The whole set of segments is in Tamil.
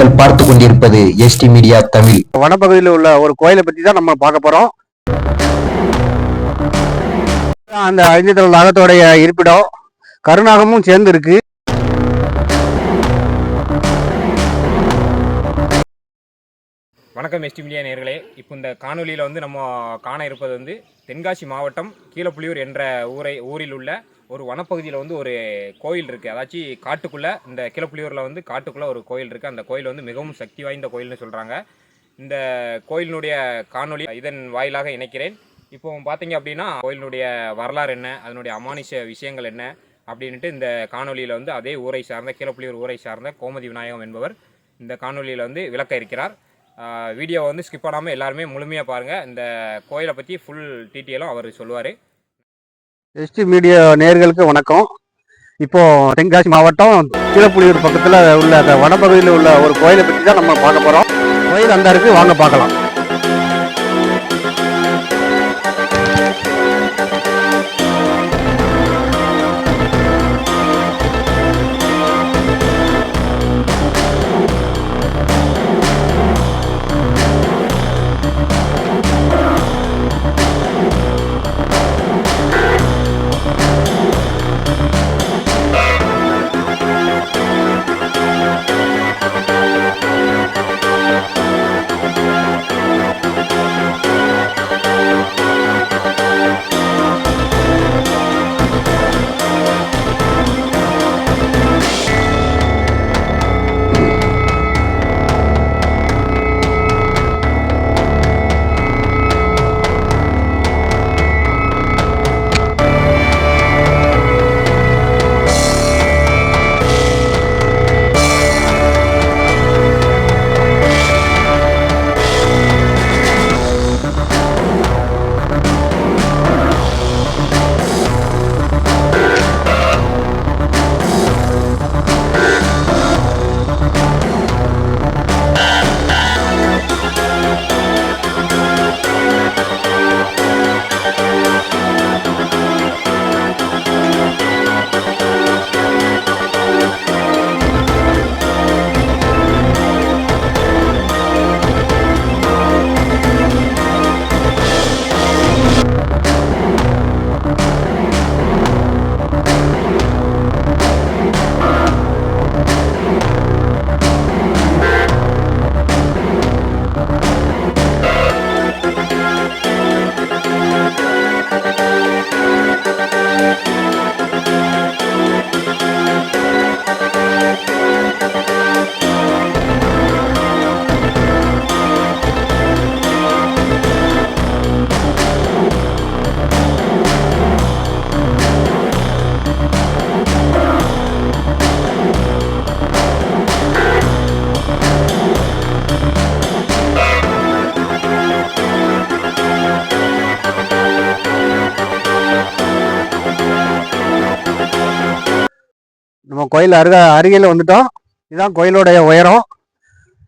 நீங்கள் பார்த்து கொண்டிருப்பது எஸ்டி மீடியா தமிழ். வனப்பகுதியில் உள்ள ஒரு கோயிலை பத்தி தான் நம்ம பார்க்க போறோம். அந்த ஐந்து நாகத்தோடைய இருப்பிடம் கருநாகமும் சேர்ந்து இருக்கு வணக்கம் எஸ்டி மீடியா நேர்களே இப்போ இந்த காணொலியில் வந்து நம்ம காண இருப்பது வந்து தென்காசி மாவட்டம் கீழப்புலியூர் என்ற ஊரை ஊரில் உள்ள ஒரு வனப்பகுதியில் வந்து ஒரு கோயில் இருக்குது அதாச்சும் காட்டுக்குள்ளே இந்த கிளப்புலியூரில் வந்து காட்டுக்குள்ளே ஒரு கோயில் இருக்குது அந்த கோயில் வந்து மிகவும் சக்தி வாய்ந்த கோயில்னு சொல்கிறாங்க இந்த கோயிலினுடைய காணொளி இதன் வாயிலாக இணைக்கிறேன். இப்போ பார்த்தீங்க அப்படின்னா கோயிலினுடைய வரலாறு என்ன? அதனுடைய அமானுஷ விஷயங்கள் என்ன? அப்படின்ட்டு இந்த காணொலியில் வந்து அதே ஊரை சார்ந்த கீழப்புலியூர் ஊரை சார்ந்த கோமதி விநாயகம் என்பவர் இந்த காணொலியில் வந்து விளக்க இருக்கிறார். வீடியோவை வந்து ஸ்கிப் பண்ணாமல் எல்லாருமே முழுமையாக பாருங்கள் இந்த கோயிலை பற்றி ஃபுல் டீட்டெயிலும் அவர் சொல்லுவார். எஸ்டி மீடியா நேர்களுக்கு வணக்கம். இப்போ தென்காசி மாவட்டம் கீழப்புலியூர் பக்கத்தில் உள்ள அந்த வடபகுதியில் உள்ள ஒரு கோயிலை பற்றி தான் நம்ம பார்க்க போகிறோம் கோயில் அந்த இருக்குது வாங்க பார்க்கலாம். கோயில் அருக அருகில் வந்துட்டோம். இதுதான் கோயிலோடைய உயரம்.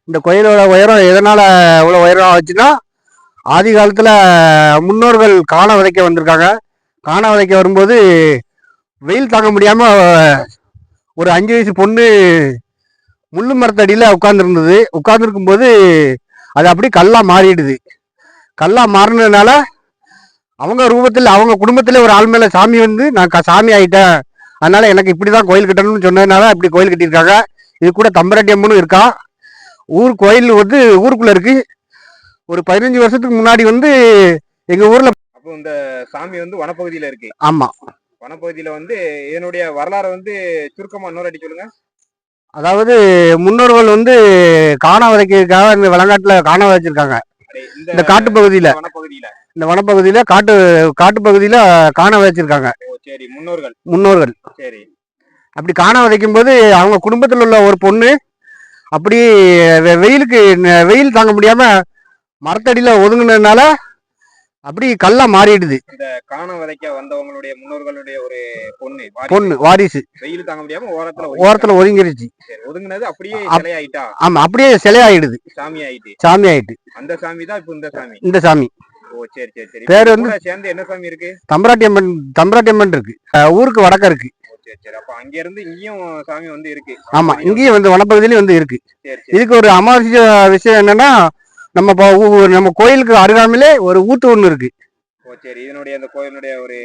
இந்த கோயிலோட உயரம் எதனால் இவ்வளோ உயரம் ஆச்சுன்னா ஆதி காலத்தில் முன்னோர்கள் காண விதைக்க வந்திருக்காங்க. காண விதைக்க வரும்போது வெயில் தாங்க முடியாமல் ஒரு அஞ்சு வயசு பொண்ணு முள்ளு மரத்தடியில் உட்காந்துருந்தது உட்காந்துருக்கும் போது அது அப்படியே கல்லா மாறிடுது. கல்லா மாறினதுனால அவங்க ரூபத்தில் அவங்க குடும்பத்தில் ஒரு ஆள் மேலே சாமி வந்து நான் க- சாமி ஆகிட்டேன் அதனால எனக்கு இப்படிதான் கோயில் கட்டணும்னு சொன்னதுனால இப்படி கோயில் கட்டியிருக்காங்க. இது கூட தம்பராட்டி அம்மனும் இருக்கா. ஊர் கோயில் வந்து ஊருக்குள்ள இருக்கு. ஒரு பதினஞ்சு வருஷத்துக்கு முன்னாடி வந்து எங்க ஊர்ல அப்போ இந்த சாமி வந்து வனப்பகுதியில் இருக்கு. ஆமா. வனப்பகுதியில் வந்து இதனுடைய வரலாறை வந்து சுருக்கமாக இன்னொரு அடி சொல்லுங்க. அதாவது முன்னோர்கள் வந்து காண விதைக்கிறதுக்காக இந்த வளங்காட்டுல காண விதைச்சிருக்காங்க இந்த காட்டுப்பகுதியில. வனப்பகுதியில். இந்த வனப்பகுதியில காட்டு காட்டுப்பகுதியில காண விதைச்சிருக்காங்க சரி முன்னோர்கள். முன்னோர்கள். சரி. அப்படி காண விதைக்கும் போது அவங்க குடும்பத்தில் உள்ள ஒரு பொண்ணு அப்படி வெயிலுக்கு வெயில் தாங்க முடியாம மரத்தடியில ஒதுங்குனதுனால அப்படி கல்லா மாறிடுது. இந்த காண விதைக்க வந்தவங்களுடைய முன்னோர்களுடைய ஒரு பொண்ணு. பொண்ணு வாரிசு. வெயில் தாங்க முடியாம ஓரத்துல ஓரத்துல ஒதுங்கிருச்சு. சரி, ஒதுங்குனது அப்படியே அப்- சிலையாயிட்டா? ஆமா அப்படியே சிலையாயிடுது. சாமி ஆயிட்டு சாமி ஆயிட்டு அந்த சாமி தான் இப்ப இந்த சாமி. இந்த சாமி. பேரு வந்து- சேர்ந்து என்ன சாமி இருக்கு? தம்பராட்டி அம்மன் தம்பராட்டி அம்மன் இருக்கு. ஊருக்கு வடக்க இருக்கு. ஓ, சரி சரி. அப்ப அங்க இருந்து இங்கேயும் சாமி வந்து இருக்கு. ஆமா இங்கேயும் வந்து வனப்பகுதியிலயும் வந்து இருக்கு. இதுக்கு ஒரு அமாவசிய விஷயம் என்னன்னா நம்ம நம்ம கோயிலுக்கு அருகாமையிலே ஒரு ஊத்து ஒண்ணு இருக்கு. ஓ சரி. இதனுடைய அந்த கோயிலுடைய ஒரு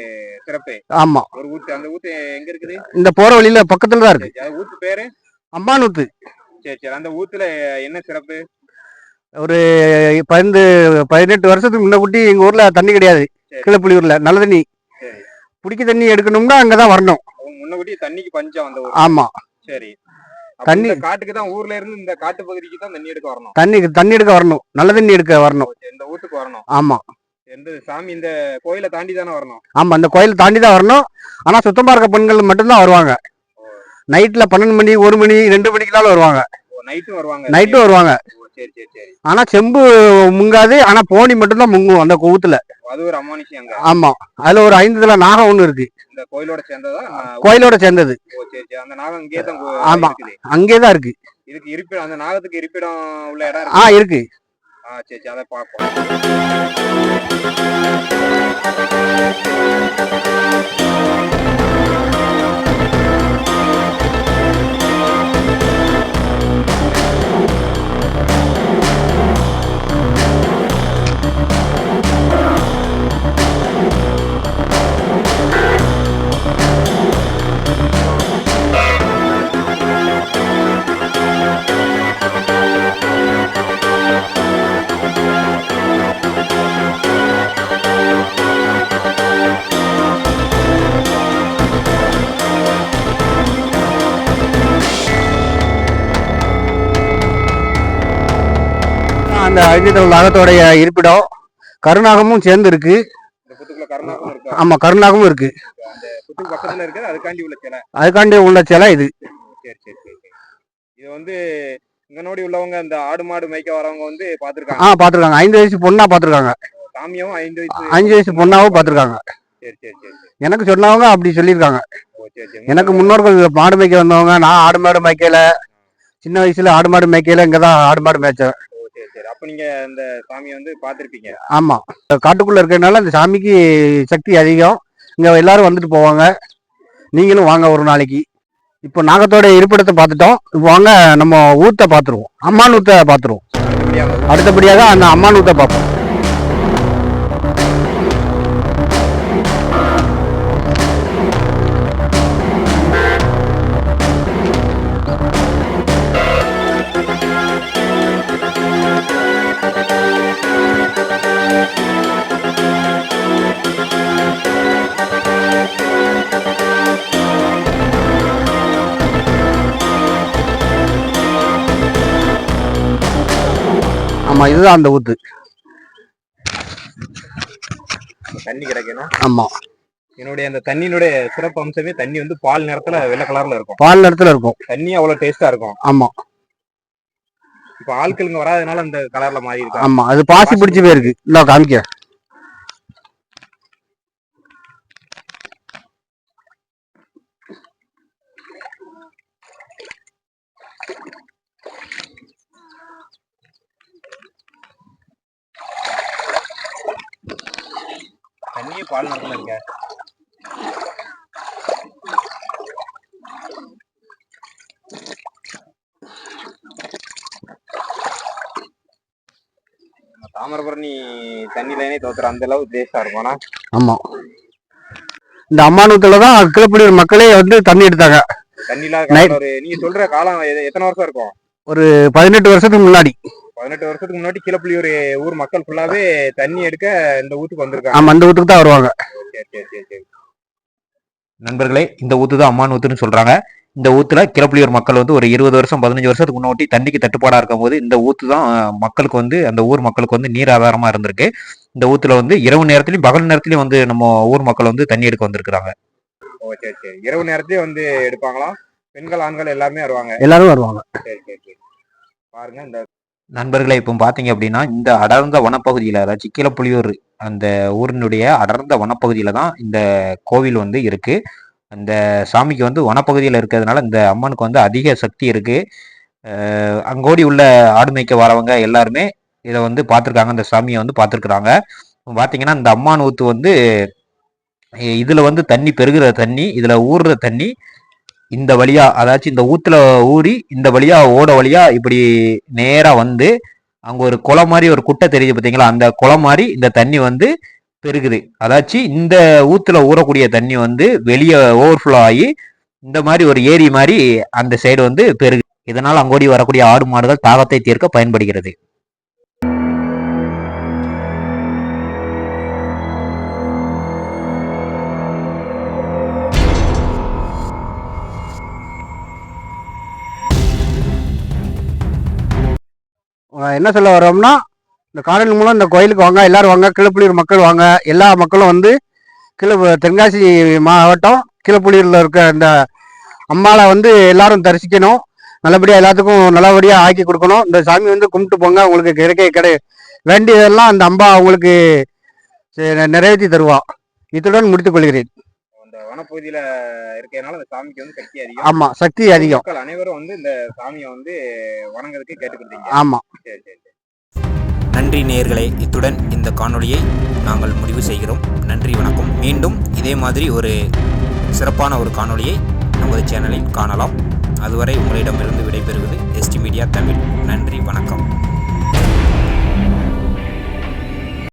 சிறப்பு. ஆமா. ஒரு ஊத்து அந்த ஊத்து எங்க இருக்குது? இந்த போற வழியில பக்கத்துல தான் இருக்கு ஊத்து பேரு? அம்மானூத்து சரி சரி. அந்த ஊத்துல என்ன சிறப்பு? ஒரு பதினெண்டு பதினெட்டு வருஷத்துக்கு முன்னக்கூட்டி எங்க ஊர்ல தண்ணி கிடையாது. கீழப்புலியூர்ல நல்ல தண்ணி. சரி. குடிக்க தண்ணி எடுக்கணும்னா அங்கதான் வரணும். முன்னகுட்டி தண்ணிக்கு பஞ்சம் அந்த ஊர் ஆமா. சரி. தண்ணி- இந்த காட்டுக்கு தான் ஊர்ல இருந்து இந்த காட்டு பகுதிக்கு தான் தண்ணி எடுக்க வரணும். தண்ணி தண்ணி எடுக்க வரணும். நல்ல தண்ணி எடுக்க வரணும். இந்த ஊத்துக்கு வரணும். ஆமா. எந்த சாமி இந்த கோயிலை தாண்டி தானே வரணும். ஆமா அந்த கோயில் தாண்டி தான் வரணும். ஆனா சுத்தமா இருக்க பெண்கள் மட்டும்தான் வருவாங்க. நைட்ல பன்னெண்டு மணி ஒரு மணி ரெண்டு மணிக்குனாலும் வருவாங்க. நைட்டும் வருவாங்க. நைட்டும் வருவாங்க. ஆனா செம்பு முங்காது ஆனா போனி மட்டும்தான் முங்கும் அந்த அங்க ஆமா. அதுல ஒரு ஐந்து இதுல நாகம் ஒண்ணு இருக்கு. இந்த கோயிலோட சேர்ந்ததா? கோயிலோட சேர்ந்தது. ஓ சரி சரி. அந்த நாகம் இங்கே தான் கோ- ஆமா. அங்கேதான் இருக்கு. இதுக்கு இருப்பிடம் அந்த நாகத்துக்கு இருப்பிடம் உள்ள இடம் ஆ இருக்கு. ஆ சரி சரி. அதை பார்ப்போம். அந்த ஐந்திதழ் நாகத்தோடைய இருப்பிடம் கருநாகமும் சேர்ந்து இருக்கு? இந்த ஆமா கருநாகமும் இருக்கு. அதுக்காண்டி உள்ள சிலை. அதுக்காண்டி உள்ள சிலை இது. இது வந்து இங்க நோடி உள்ளவங்க இந்த ஆடு மாடு மேய்க்க வரவங்க வந்து பாத்துருக்காங்க. ஆ பாத்துருக்காங்க. ஐந்து வயசு பொண்ணா பாத்துருக்காங்க. சாமியும் ஐந்து வயசு அஞ்சு வயசு பொண்ணாவும் பாத்துருக்காங்க. எனக்கு சொன்னவங்க அப்படி சொல்லியிருக்காங்க. எனக்கு முன்னோர்கள் மாடு மேய்க்க வந்தவங்க நான் ஆடு மாடு மேய்க்கல. சின்ன வயசுல ஆடு மாடு மேய்க்கல இங்கதான் ஆடு மாடு மேய்ச்சேன். சரி அப்ப நீங்க இந்த சாமியை வந்து பாத்திருப்பீங்க ஆமா. காட்டுக்குள்ள இருக்கிறதுனால இந்த சாமிக்கு சக்தி அதிகம். இங்க எல்லாரும் வந்துட்டு போவாங்க. நீங்களும் வாங்க ஒரு நாளைக்கு. இப்போ நாகத்தோட இருப்பிடத்தை பார்த்துட்டோம். இப்போ வாங்க நம்ம ஊத்தை பார்த்துருவோம். அம்மான் ஊத்தை பார்த்துருவோம். அடுத்தபடியாக அந்த அம்மான் ஊத்தை பார்ப்போம். ஆமா இதுதான் அந்த ஊத்து. தண்ணி கிடைக்கணும். ஆமா. என்னுடைய அந்த தண்ணியினுடைய சிறப்பு அம்சமே தண்ணி வந்து பால் நிறத்துல வெள்ளை கலர்ல இருக்கும். பால் இடத்துல இருக்கும். தண்ணி அவ்வளவு டேஸ்டா இருக்கும். ஆமா. இப்ப ஆட்களுங்க வராதனால அந்த கலர்ல மாறி இருக்கா? ஆமா அது பாசி பிடிச்சு போயிருக்கு. இல்ல காமிக்க தண்ணியே பால் நிறத்துல இருக்க தாமிரபரணி தண்ணியிலே தோத்துற அந்த அளவு டேஸ்டா இருக்கும் ஆமா. இந்த அம்மானூத்துல தான் கிளப்பிடியூர் மக்களே வந்து தண்ணி எடுத்தாங்க. தண்ணி இல்லாத ஒரு நீங்க சொல்ற காலம் எத்தனை வருஷம் இருக்கும்? பதினெட்டு வருஷத்துக்கு முன்னாடி. பதினெட்டு வருஷத்துக்கு முன்னாடி கீழப்புள்ளியூர் ஊர் மக்கள் ஃபுல்லாவே தண்ணி எடுக்க இந்த ஊத்துக்கு வந்திருக்காங்க. ஆமா அந்த ஊத்துக்கு தான் வருவாங்க. சரி சரி சரி சரி. நண்பர்களே இந்த ஊத்து தான் அம்மான் ஊத்துன்னு சொல்றாங்க. இந்த ஊத்துல கிளப்புலியூர் மக்கள் வந்து ஒரு இருபது வருஷம் பதினஞ்சு வருஷத்துக்கு முன்னாடி தண்ணிக்கு தட்டுப்பாடா இருக்கும்போது இந்த ஊத்து தான் மக்களுக்கு வந்து அந்த ஊர் மக்களுக்கு வந்து நீர் ஆதாரமா இருந்திருக்கு. இந்த ஊத்துல வந்து இரவு நேரத்திலயும் பகல் நேரத்திலயும் வந்து நம்ம ஊர் மக்கள் வந்து தண்ணி எடுக்க வந்திருக்கிறாங்க. ஓ சரி சரி. இரவு நேரத்திலே வந்து எடுப்பாங்களாம் பெண்கள் ஆண்கள் எல்லாருமே வருவாங்க? எல்லாரும் வருவாங்க. சரி சரி சரி. பாருங்க இந்த நண்பர்களை இப்போ பார்த்தீங்க அப்படின்னா இந்த அடர்ந்த வனப்பகுதியில் அதாவது சிக்கிலப்புலியூர் அந்த ஊரினுடைய அடர்ந்த வனப்பகுதியில் தான் இந்த கோவில் வந்து இருக்குது அந்த சாமிக்கு வந்து வனப்பகுதியில் இருக்கிறதுனால இந்த அம்மனுக்கு வந்து அதிக சக்தி இருக்குது அங்கோடி உள்ள ஆடு மேய்க்க வரவங்க எல்லாருமே இதை வந்து பார்த்துருக்காங்க அந்த சாமியை வந்து பார்த்துருக்குறாங்க பார்த்தீங்கன்னா இந்த அம்மான் ஊத்து வந்து இதில் வந்து தண்ணி பெருகிற தண்ணி இதில் ஊறுற தண்ணி இந்த வழியா அதாச்சும் இந்த ஊத்துல ஊறி இந்த வழியா ஓட வழியா இப்படி நேரா வந்து அங்க ஒரு குளம் மாதிரி ஒரு குட்டை தெரியுது பாத்தீங்களா? அந்த குளம் மாதிரி இந்த தண்ணி வந்து பெருகுது. அதாச்சும் இந்த ஊத்துல ஊறக்கூடிய தண்ணி வந்து வெளியே ஓவர்ஃப்ளோ ஆகி இந்த மாதிரி ஒரு ஏரி மாதிரி அந்த சைடு வந்து பெருகு இதனால் அங்கோடி வரக்கூடிய ஆடு மாடுகள் தாகத்தை தீர்க்க பயன்படுகிறது. என்ன சொல்ல வரோம்னா இந்த காணொலி மூலம் இந்த கோயிலுக்கு வாங்க எல்லாரும் வாங்க கிளப்புளியூர் மக்கள் வாங்க எல்லா மக்களும் வந்து கிள தென்காசி மாவட்டம் கிளப்புளியூரில் இருக்க இந்த அம்மாவை வந்து எல்லாரும் தரிசிக்கணும். நல்லபடியாக எல்லாத்துக்கும் நல்லபடியாக ஆக்கி கொடுக்கணும். இந்த சாமி வந்து கும்பிட்டு போங்க உங்களுக்கு கிடைக்க கிடை வேண்டியதெல்லாம் அந்த அம்பா உங்களுக்கு செ- நிறைவேற்றி தருவா. இத்துடன் முடித்துக் கொள்கிறேன். வனப்பகுதியில இருக்கிறதுனால அந்த சாமிக்கு வந்து சக்தி அதிகம். ஆமாம் சக்தி அதிகம். மக்கள் அனைவரும் வந்து இந்த சாமியை வந்து வணங்குறதுக்கு கேட்டுக்கிட்டீங்க. ஆமாம் சரி சரி சரி. நன்றி நேயர்களே இத்துடன் இந்த காணொளியை நாங்கள் முடிவு செய்கிறோம். நன்றி வணக்கம். மீண்டும் இதே மாதிரி ஒரு சிறப்பான ஒரு காணொளியை நமது சேனலில் காணலாம். அதுவரை உங்களிடமிருந்து விடைபெறுவது எஸ்டி மீடியா தமிழ். நன்றி வணக்கம்.